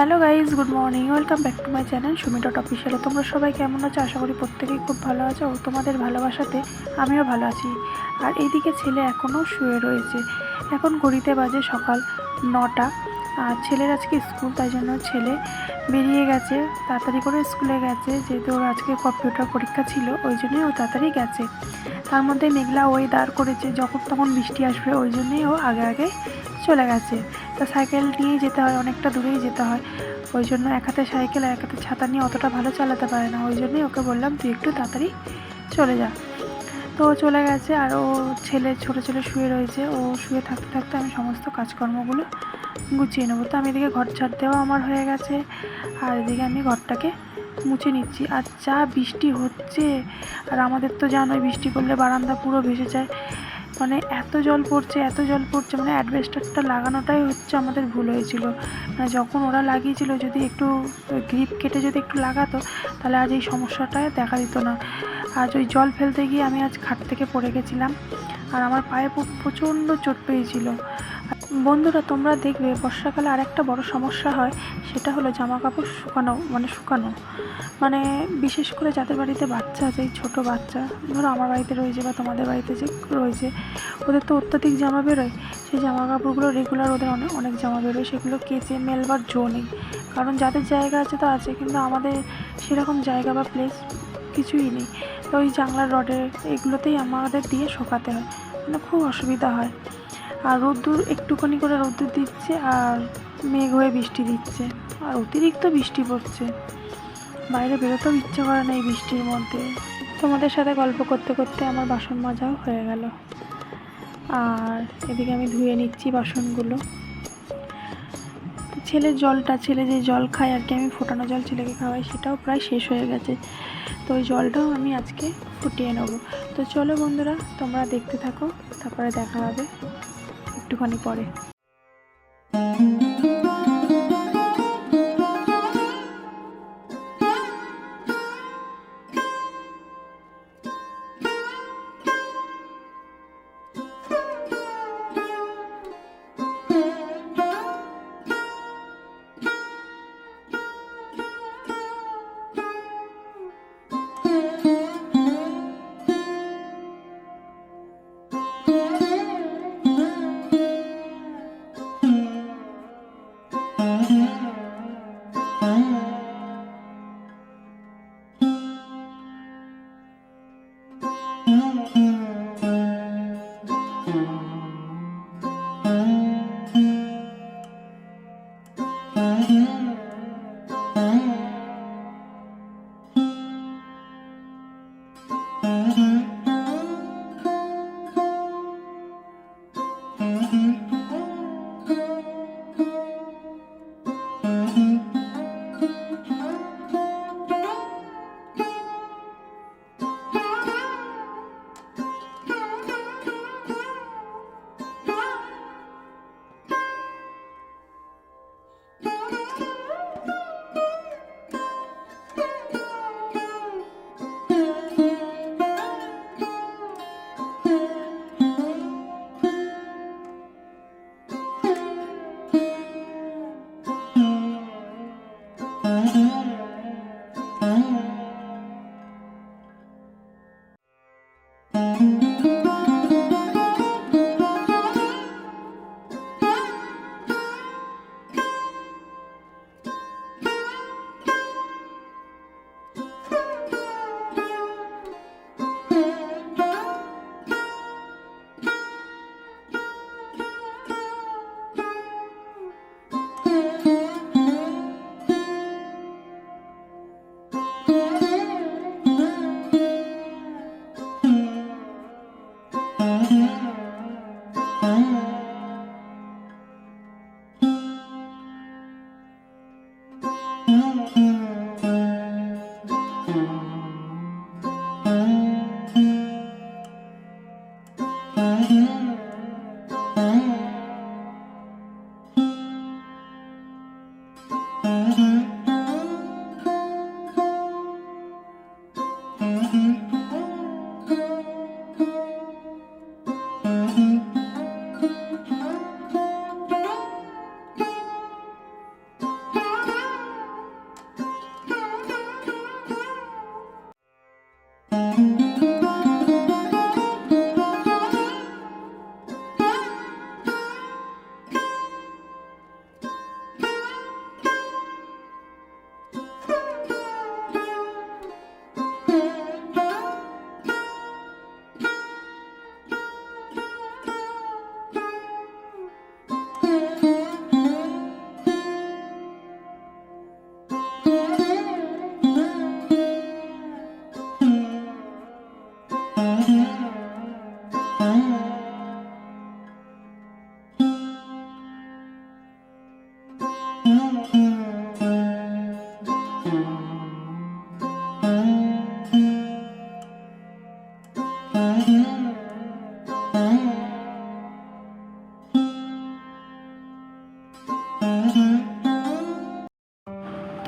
Hello guys good morning, welcome back to my channel Sumi dot অফিসিয়ালে। তোমরা সবাই কেমন আছো? আশা করি প্রত্যেকেই খুব ভালো আছো ও তোমাদের ভালোবাসাতে আমিও ভালো আছি। আর এইদিকে ছেলে এখনও শুয়ে রয়েছে। এখন ঘড়িতে বাজে সকাল নটা। আর ছেলের আজকে স্কুল, তাই জন্য ছেলে বেরিয়ে গেছে, তাড়াতাড়ি করে স্কুলে গেছে। যেহেতু ওর আজকে কম্পিউটার পরীক্ষা ছিল, ওই জন্যই ও তাড়াতাড়ি গেছে। তার মধ্যে মেঘলা ওয়েদার করেছে, যখন তখন বৃষ্টি আসবে, ওই জন্যই ও আগে আগে চলে গেছে। তা সাইকেল নিয়েই যেতে হয়, অনেকটা দূরেই যেতে হয়। ওই জন্য এক হাতে সাইকেল আর এক হাতে ছাতা নিয়ে অতটা ভালো চালাতে পারে না। ওই জন্যই ওকে বললাম, তুই একটু তাড়াতাড়ি চলে যা। তো চলে গেছে আর ও ছেলে, ছোটো ছেলে শুয়ে রয়েছে। ও শুয়ে থাকতে থাকতে আমি সমস্ত কাজকর্মগুলো গুছিয়ে নেব। তো আমি এদিকে ঘর ছাড় দেওয়া আমার হয়ে গেছে। আর এদিকে আমি ঘরটাকে মুছে নিচ্ছি। আর যা বৃষ্টি হচ্ছে, আর আমাদের তো জানোই বৃষ্টি পড়লে বারান্দা পুরো ভেসে যায়। মানে এত জল পড়ছে, এত জল পড়ছে মানে অ্যাডভেস্টারটা লাগানোটাই হচ্ছে আমাদের ভুল হয়েছিল। মানে যখন ওরা লাগিয়েছিল যদি একটু গ্রিপ কেটে যদি একটু লাগাতো, তাহলে আজ এই সমস্যাটা দেখা দিত না। আজ ওই জল ফেলতে গিয়ে আমি আজ খাট থেকে পড়ে গেছিলাম, আর আমার পায়ে প্রচণ্ড চোট পেয়েছিল। বন্ধুরা, তোমরা দেখবে বর্ষাকালে আরেকটা বড় সমস্যা হয়, সেটা হলো জামা কাপড় শুকানো মানে শুকানো। মানে বিশেষ করে যাদের বাড়িতে বাচ্চা আছে, এই ছোটো বাচ্চা, ধরো আমার বাড়িতে রয়েছে বা তোমাদের বাড়িতে যে রয়েছে, ওদের তো অত্যাধিক জামা বেরোয়। সেই জামা কাপড়গুলো রেগুলার ওদের অনেক অনেক জামা বেরোয়, সেগুলো কেচে মেলবার জো নেই। কারণ যাদের জায়গা আছে তো আছে, কিন্তু আমাদের সেরকম জায়গা বা প্লেস কিছুই নেই। তো ওই জানলার রডে এগুলোতেই আমাদের দিয়ে শোকাতে হয় মানে খুব অসুবিধা হয়। আর রোদ্দুর একটুখানি করে রোদ্দুর দিচ্ছে আর মেঘ হয়ে বৃষ্টি দিচ্ছে। আর অতিরিক্ত বৃষ্টি পড়ছে। বাইরে বেরোতেও ইচ্ছে করে না এই বৃষ্টির মধ্যে। তোমাদের সাথে গল্প করতে করতে আমার বাসন মাজাও হয়ে গেল। আর এদিকে আমি ধুয়ে নিচ্ছি বাসনগুলো। ছেলের জলটা, ছেলে যে জল খায় আর কি, আমি ফোটানো জল ছেলেকে খাওয়াই, সেটাও প্রায় শেষ হয়ে গেছে। তো ওই জলটাও আমি আজকে ফুটিয়ে নেব। তো চলো বন্ধুরা, তোমরা দেখতে থাকো, তারপরে দেখা হবে। একটুখানি পরে।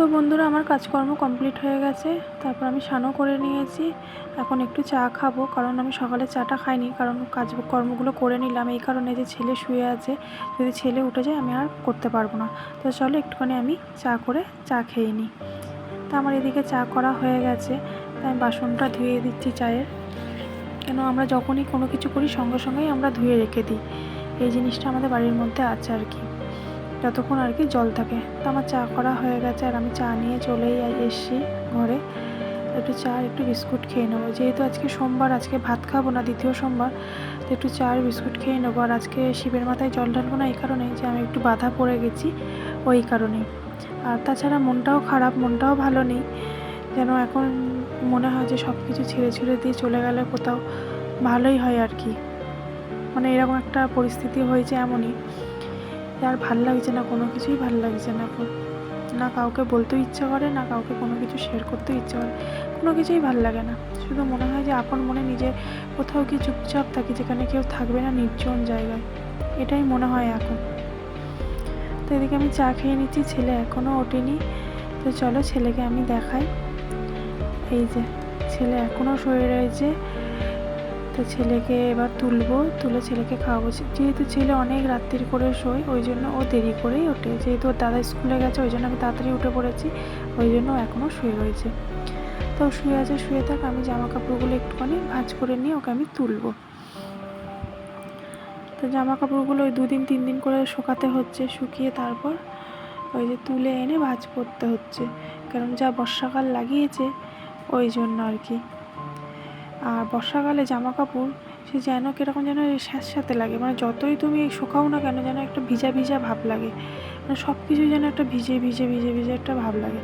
তো বন্ধুরা আমার কাজকর্ম কমপ্লিট হয়ে গেছে, তারপর আমি স্নানও করে নিয়েছি। এখন একটু চা খাব, কারণ আমি সকালে চাটা খাইনি, কারণ কাজ কর্মগুলো করে নিলাম। এই কারণে যে ছেলে শুয়ে আছে, যদি ছেলে উঠে যায়, আমি আর করতে পারব না। তো চলো একটুখানি আমি চা করে চা খেয়ে নিই। তা আমার এদিকে চা করা হয়ে গেছে, তাই আমি বাসনটা ধুয়ে দিচ্ছি চায়ের। কেন আমরা যখনই কোনো কিছু করি, সঙ্গে সঙ্গেই আমরা ধুয়ে রেখে দিই। এই জিনিসটা আমাদের বাড়ির মধ্যে আছে আর কি। যতক্ষণ আর কি জল থাকে। তো আমার চা করা হয়ে গেছে আর আমি চা নিয়ে চলেই এসছি ঘরে। একটু চা আর একটু বিস্কুট খেয়ে নেব। যেহেতু আজকে সোমবার, আজকে ভাত খাব না, দ্বিতীয় সোমবার, তো একটু চা আর বিস্কুট খেয়ে নেব। আর আজকে শিবের মাথায় জল ঢালবো না এই কারণে যে আমি একটু বাধা পড়ে গেছি ওই কারণেই। আর তাছাড়া মনটাও খারাপ, মনটাও ভালো নেই। যেন এখন মনে হয় যে সব কিছু ছেড়ে ছেড়ে দিয়ে চলে গেলে কোথাও ভালোই হয় আর কি। মানে এরকম একটা পরিস্থিতি হয়েছে এমনই। আর ভালো লাগছে না, কোনো কিছুই ভালো লাগছে না। না কাউকে বলতেও ইচ্ছা করে, না কাউকে কোনো কিছু শেয়ার করতেও ইচ্ছা করে, কোনো কিছুই ভালো লাগে না। শুধু মনে হয় যে আপন মনে নিজে কোথাও গিয়ে চুপচাপ থাকি, যেখানে কেউ থাকবে না নির্জন জায়গায়। এটাই মনে হয় এখন। তো এদিকে আমি চা খেয়ে নিচ্ছি, ছেলে এখনও ওঠেনি। তো চলো ছেলেকে আমি দেখাই। এই যে, ছেলে এখনও শুয়ে রয়েছে। তো ছেলেকে এবার তুলবো, তুলে ছেলেকে খাওয়াবো। যেহেতু ছেলে অনেক রাত্রির করে শোয়, ওই জন্য ও দেরি করেই ওঠে। যেহেতু ওর দাদা স্কুলে গেছে, ওই জন্য আমি তাড়াতাড়ি উঠে পড়েছি, ওই জন্য এখনও শুয়ে রয়েছে। তো শুয়ে আছে, শুয়ে থাক, আমি জামা কাপড়গুলো একটুখানি ভাঁজ করে নিয়ে ওকে আমি তুলবো। তো জামা কাপড়গুলো ওই দুদিন তিন দিন করে শুকাতে হচ্ছে, শুকিয়ে তারপর ওই যে তুলে এনে ভাঁজ করতে হচ্ছে। কারণ যা বর্ষাকাল লাগিয়েছে, ওই জন্য আর কি। আর বর্ষাকালে জামা কাপড় সে যেন কীরকম যেন স্যাঁতস্যাঁতে লাগে। মানে যতই তুমি শুকাও না কেন, যেন একটা ভিজা ভিজা ভাব লাগে। মানে সব কিছুই যেন একটা ভিজে ভিজে ভিজে ভিজে একটা ভাব লাগে।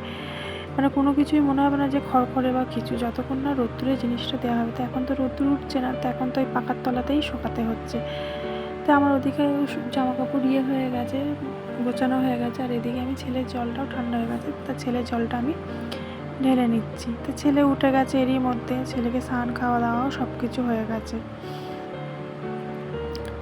মানে কোনো কিছুই মনে হবে না যে খড়খড়ে বা কিছু। যতক্ষণ না রোদ্দুরে জিনিসটা দেওয়া হবে, তো এখন তো রোদ্দুর উঠছে না, তো এখন তো ওই পাকার তলাতেই শোকাতে হচ্ছে। তো আমার ওদিকে জামা কাপড় ইয়ে হয়ে গেছে, গোছানো হয়ে গেছে, আর এদিকে আমি ছেলের জলটাও ঠান্ডা হয়ে গেছে। তা ছেলের জলটা আমি ঢেলে নিচ্ছি। তো ছেলে উঠে গেছে এরই মধ্যে। ছেলেকে স্নান খাওয়া দাওয়াও সব কিছু হয়ে গেছে।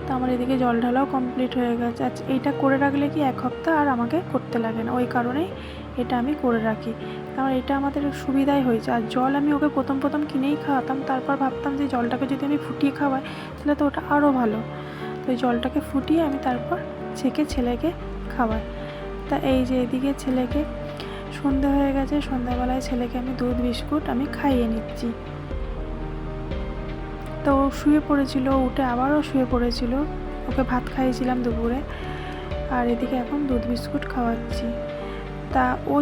তো আমার এদিকে জল ঢালাও কমপ্লিট হয়ে গেছে। আচ্ছা এইটা করে রাখলে কি এক হপ্তাহ আর আমাকে করতে লাগে না? ওই কারণেই এটা আমি করে রাখি। কারণ এটা আমাদের সুবিধাই হয়েছে। আর জল আমি ওকে প্রথম প্রথম কিনেই খাওয়াতাম। তারপর ভাবতাম যে জলটাকে যদি আমি ফুটিয়ে খাওয়াই, তাহলে তো ওটা আরও ভালো। তো এই জলটাকে ফুটিয়ে আমি তারপর ছেঁকে ছেলেকে খাওয়াই। তা এই যে এদিকে ছেলেকে সন্ধে হয়ে গেছে, সন্ধ্যাবেলায় ছেলেকে আমি দুধ, বিস্কুট আমি খাইয়ে নিচ্ছি। তো ও শুয়ে পড়েছিল উঠে আবারও শুয়ে পড়েছিল। ওকে ভাত খাইয়েছিলাম দুপুরে আর এদিকে এখন দুধ, বিস্কুট খাওয়াচ্ছি। তা ও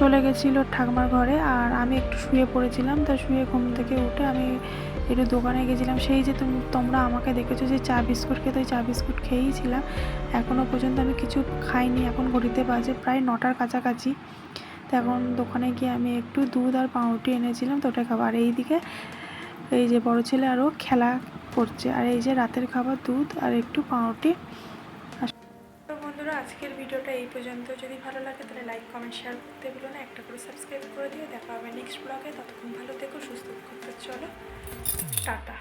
চলে গেছিল ঠাকুমার ঘরে আর আমি একটু শুয়ে পড়েছিলাম। তা শুয়ে ঘুম থেকে উঠে আমি একটু দোকানে গেছিলাম। সেই যে তুমি, তোমরা আমাকে দেখেছ যে চা, বিস্কুট খেতে, ওই চা, বিস্কুট খেয়েইছিলাম এখনও পর্যন্ত আমি কিছু খাইনি। এখন ঘড়িতে বাজে প্রায় নটার কাছাকাছি। তো এখন দোকানে গিয়ে আমি একটু দুধ আর পাউরুটি এনেছিলাম তো ওটা খাবার এই দিকে এই যে বড় ছেলে আরও খেলা করছে। আর এই যে রাতের খাবার দুধ আর একটু পাউরুটি। বন্ধুরা, আজকের ভিডিওটা এই পর্যন্ত। যদি ভালো লাগে তাহলে লাইক কমেন্ট শেয়ার করতে ভুলো না। একটা করে সাবস্ক্রাইব করে দিও। দেখা হবে নেক্সট ব্লগে ততক্ষণ ভালো থেকো, সুস্থ থেকো। চলো, টাটা।